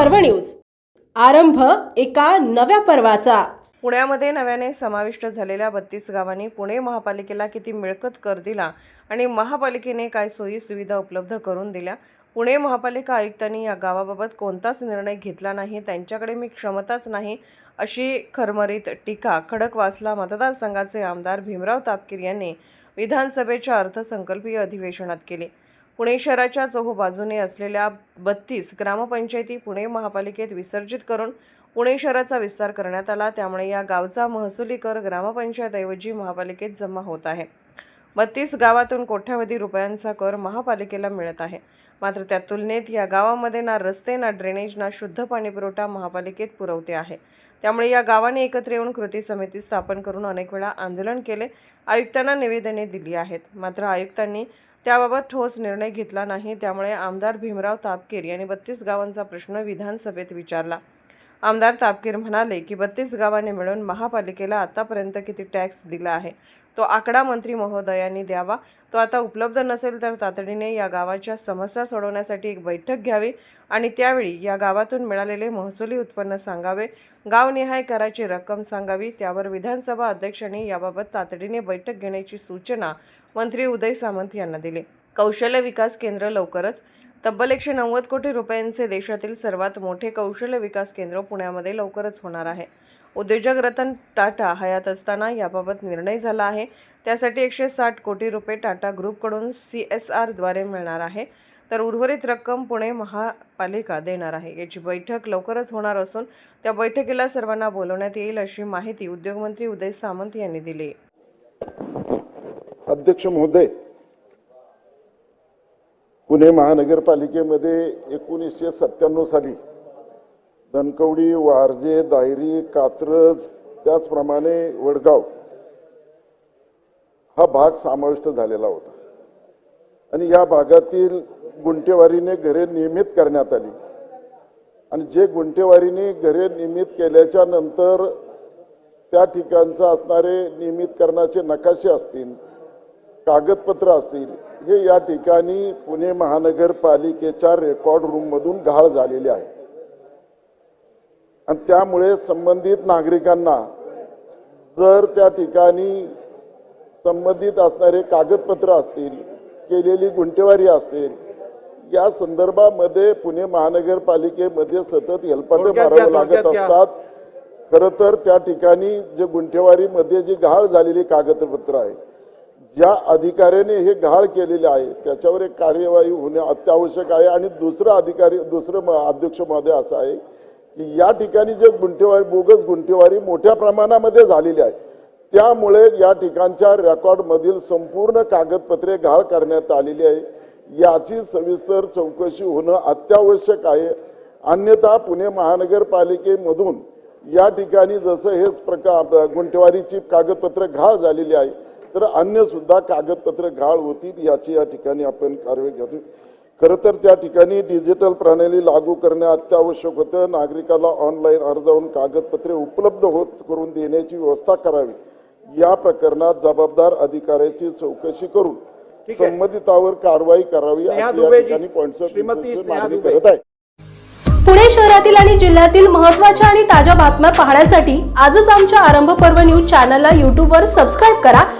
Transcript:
पर्व न्यूज. आरंभ एका नव्या पर्वाचा. पुण्यामध्ये नव्याने समाविष्ट झालेल्या बत्तीस गावांनी पुणे महापालिकेला किती मिळकत कर दिला आणि महापालिकेने काय सोयी सुविधा उपलब्ध करून दिल्या? पुणे महापालिका आयुक्तांनी या गावाबाबत कोणताच निर्णय घेतला नाही त्यांच्याकडे मी क्षमताच नाही अशी खरमरीत टीका खडकवासला मतदारसंघाचे आमदार भीमराव तापकीर यांनी विधानसभेच्या अर्थसंकल्पीय अधिवेशनात केली. पुणे शहराच्या चहूबाजूने असलेल्या बत्तीस ग्रामपंचायती पुणे महापालिकेत विसर्जित करून पुणे शहराचा विस्तार करण्यात आला. त्यामुळे या गावचा महसुली कर ग्रामपंचायतऐवजी महापालिकेत जमा होत आहे. बत्तीस गावातून कोट्यावधी रुपयांचा कर महापालिकेला मिळत आहे. मात्र त्या तुलनेत या गावामध्ये ना रस्ते ना ड्रेनेज ना शुद्ध पाणीपुरवठा महापालिकेत पुरवते आहे. त्यामुळे या गावाने एकत्र येऊन कृती समिती स्थापन करून अनेक वेळा आंदोलन केले. आयुक्तांना निवेदने दिली आहेत. मात्र आयुक्तांनी त्याबाबत ठोस निर्णय घेतला नाही. त्यामुळे आमदार भीमराव तापकीर यांनी बत्तीस गावांचा प्रश्न विधानसभेत विचारला. आमदार तापकीर म्हणाले की बत्तीस गावांनी मिळून महापालिकेला आतापर्यंत किती टॅक्स दिला आहे? तो आकडा मंत्री महोदयांनी द्यावा. तो आता उपलब्ध नसेल तर तातडीने या गावाच्या समस्या सोडवण्यासाठी एक बैठक घ्यावी आणि त्यावेळी या गावातून मिळालेले महसुली उत्पन्न सांगावे. गावनिहाय कराची रक्कम सांगावी. त्यावर विधानसभा अध्यक्षांनी याबाबत तातडीने बैठक घेण्याची सूचना मंत्री उदय सामंत यांना दिली. कौशल्य विकास केंद्र लवकरच तब्बल एकशे नव्वद कोटी रुपयांचे देशातील सर्वात मोठे कौशल्य विकास केंद्र पुण्यामध्ये लवकरच होणार आहे. उद्योजक रतन टाटा हयात असताना याबाबत निर्णय झाला आहे. त्यासाठी एकशे साठ कोटी रुपये टाटा ग्रुपकडून सी एस आरद्वारे मिळणार आहे. तर उर्वरित रक्कम पुणे महापालिका देणार आहे. याची बैठक लवकरच होणार असून त्या बैठकीला सर्वांना बोलवण्यात येईल अशी माहिती उद्योगमंत्री उदय सामंत यांनी दिली. अध्यक्ष महोदय पुणे महानगरपालिकेमध्ये एकोणीसशे सत्त्याण्णव साली धनकवडी वारजे दायरी कात्रज त्याचप्रमाणे वडगाव हा भाग समाविष्ट झालेला होता. आणि या भागातील गुंटेवारीने घरे नियमित करण्यात आली. आणि जे गुंटेवारीने घरे नियमित केल्याच्यानंतर त्या ठिकाणचं असणारे नियमितकरणाचे नकाशे असतील कागदपत्र असतील हे या ठिकाणी पुणे महानगरपालिकेच्या रेकॉर्ड रूममधून घाळ झालेले आहे आणि त्यामुळे संबंधित नागरिकांना जर त्या ठिकाणी संबंधित असणारे कागदपत्र असतील केलेली गुंटेवारी असेल या संदर्भामध्ये पुणे महानगरपालिकेमध्ये सतत हेलपाटे मारावे लागत. असतात खरं तर त्या ठिकाणी जे गुंठेवारीमध्ये जी घाळ झालेली कागदपत्र आहे ज्या अधिकाऱ्याने हे घाळ केलेले आहे त्याच्यावर एक कार्यवाही होणे अत्यावश्यक आहे. आणि दुसरं अधिकारी दुसरं म- अध्यक्ष महोदय असं आहे की या ठिकाणी जे गुंठेवारी बोगस गुंठेवारी मोठ्या प्रमाणामध्ये झालेली आहे त्यामुळे या ठिकाणच्या रेकॉर्डमधील संपूर्ण कागदपत्रे घाळ करण्यात आलेली आहे. याची सविस्तर चौकशी होणं अत्यावश्यक आहे. अन्यथा पुणे महानगरपालिकेमधून या ठिकाणी जसं हेच प्रकार गुंठेवारीची कागदपत्र घाळ झालेली आहे तर अन्य सुद्धा कागदपत्र घाळ होतील याची या ठिकाणी आपण कारवाई करू खरं तर त्या ठिकाणी डिजिटल प्रणाली लागू करणे अत्यावश्यक होतं. नागरिकाला ऑनलाईन अर्जावून कागदपत्रे उपलब्ध होत करून देण्याची व्यवस्था करावी. या प्रकरणात जबाबदार अधिकाऱ्याची चौकशी करून. संबंधितावर कारवाई करावी अशी या ठिकाणी मागणी दुबे. करत आहे. पुणे शहरातील आणि जिल्ह्यातील महत्त्वाच्या आणि ताज्या बातम्या पाहण्यासाठी आजच आमच्या आरंभ पर्व न्यूज चॅनलला यूट्यूबवर सबस्क्राईब करा.